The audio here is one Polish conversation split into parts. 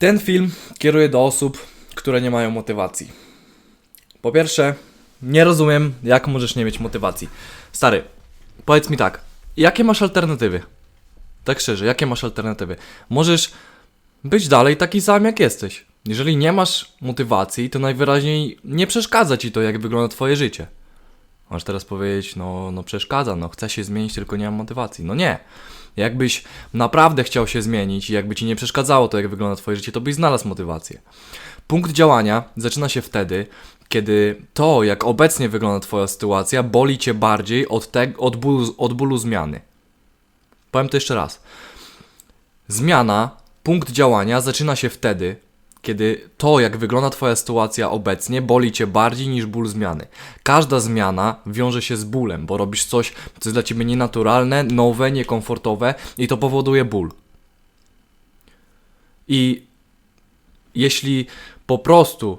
Ten film kieruje do osób, które nie mają motywacji. Po pierwsze, nie rozumiem, jak możesz nie mieć motywacji. Stary, powiedz mi tak, jakie masz alternatywy? Tak szczerze, jakie masz alternatywy? Możesz być dalej taki sam, jak jesteś. Jeżeli nie masz motywacji, to najwyraźniej nie przeszkadza ci to, jak wygląda twoje życie. Możesz teraz powiedzieć, no, no przeszkadza, no chcę się zmienić, tylko nie mam motywacji. No nie. Jakbyś naprawdę chciał się zmienić i jakby ci nie przeszkadzało to, jak wygląda twoje życie, to byś znalazł motywację. Punkt działania zaczyna się wtedy, kiedy to, jak obecnie wygląda twoja sytuacja, boli cię bardziej od, te, od, bólu, od bólu zmiany. Powiem to jeszcze raz. Zmiana, punkt działania zaczyna się wtedy, kiedy to, jak wygląda Twoja sytuacja obecnie, boli Cię bardziej niż ból zmiany. Każda zmiana wiąże się z bólem, bo robisz coś, co jest dla Ciebie nienaturalne, nowe, niekomfortowe i to powoduje ból. I jeśli po prostu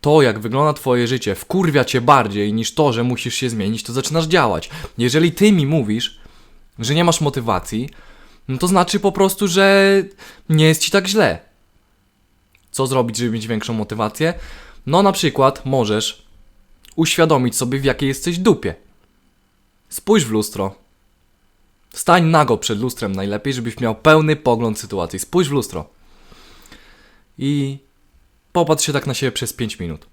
to, jak wygląda Twoje życie, wkurwia Cię bardziej niż to, że musisz się zmienić, to zaczynasz działać. Jeżeli Ty mi mówisz, że nie masz motywacji, no to znaczy po prostu, że nie jest Ci tak źle. Co zrobić, żeby mieć większą motywację? No na przykład możesz uświadomić sobie, w jakiej jesteś dupie. Spójrz w lustro. Stań nago przed lustrem najlepiej, żebyś miał pełny pogląd sytuacji. Spójrz w lustro. I popatrz się tak na siebie przez 5 minut.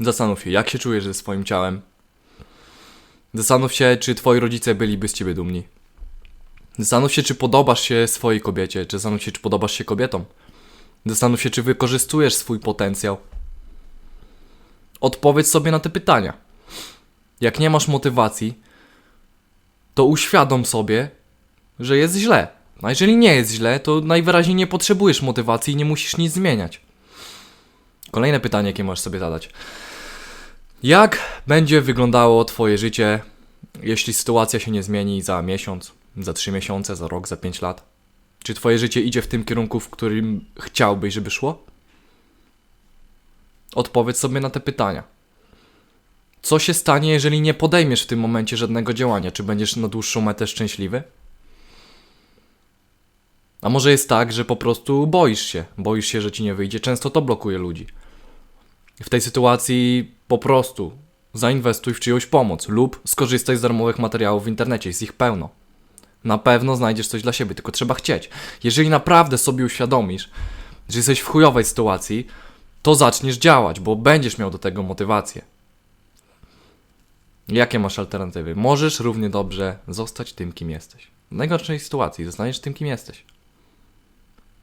Zastanów się, jak się czujesz ze swoim ciałem. Zastanów się, czy twoi rodzice byliby z ciebie dumni. Zastanów się, czy podobasz się swojej kobiecie, czy zastanów się, czy podobasz się kobietom. Zastanów się, czy wykorzystujesz swój potencjał. Odpowiedz sobie na te pytania. Jak nie masz motywacji, to uświadom sobie, że jest źle. A jeżeli nie jest źle, to najwyraźniej nie potrzebujesz motywacji i nie musisz nic zmieniać. Kolejne pytanie, jakie możesz sobie zadać. Jak będzie wyglądało Twoje życie, jeśli sytuacja się nie zmieni za miesiąc, za trzy miesiące, za rok, za pięć lat? Czy Twoje życie idzie w tym kierunku, w którym chciałbyś, żeby szło? Odpowiedz sobie na te pytania. Co się stanie, jeżeli nie podejmiesz w tym momencie żadnego działania? Czy będziesz na dłuższą metę szczęśliwy? A może jest tak, że po prostu boisz się, boisz się, że ci nie wyjdzie. Często to blokuje ludzi. W tej sytuacji po prostu zainwestuj w czyjąś pomoc lub skorzystaj z darmowych materiałów w internecie, jest ich pełno. Na pewno znajdziesz coś dla siebie, tylko trzeba chcieć. Jeżeli naprawdę sobie uświadomisz, że jesteś w chujowej sytuacji, to zaczniesz działać, bo będziesz miał do tego motywację. Jakie masz alternatywy? Możesz równie dobrze zostać tym, kim jesteś. W najgorszej sytuacji zostaniesz tym, kim jesteś.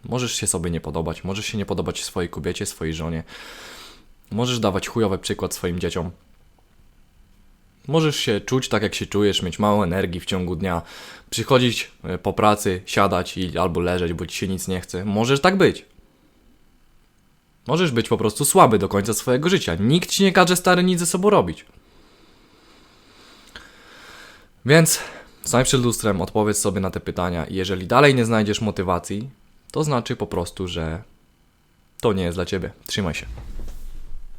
Możesz się sobie nie podobać, możesz się nie podobać swojej kobiecie, swojej żonie. Możesz dawać chujowy przykład swoim dzieciom. Możesz się czuć tak, jak się czujesz, mieć mało energii w ciągu dnia, przychodzić e, po pracy, siadać i albo leżeć, bo ci się nic nie chce. Możesz tak być. Możesz być po prostu słaby do końca swojego życia. Nikt ci nie każe stary nic ze sobą robić. Więc stań przed lustrem, odpowiedz sobie na te pytania jeżeli dalej nie znajdziesz motywacji, to znaczy po prostu, że to nie jest dla ciebie. Trzymaj się.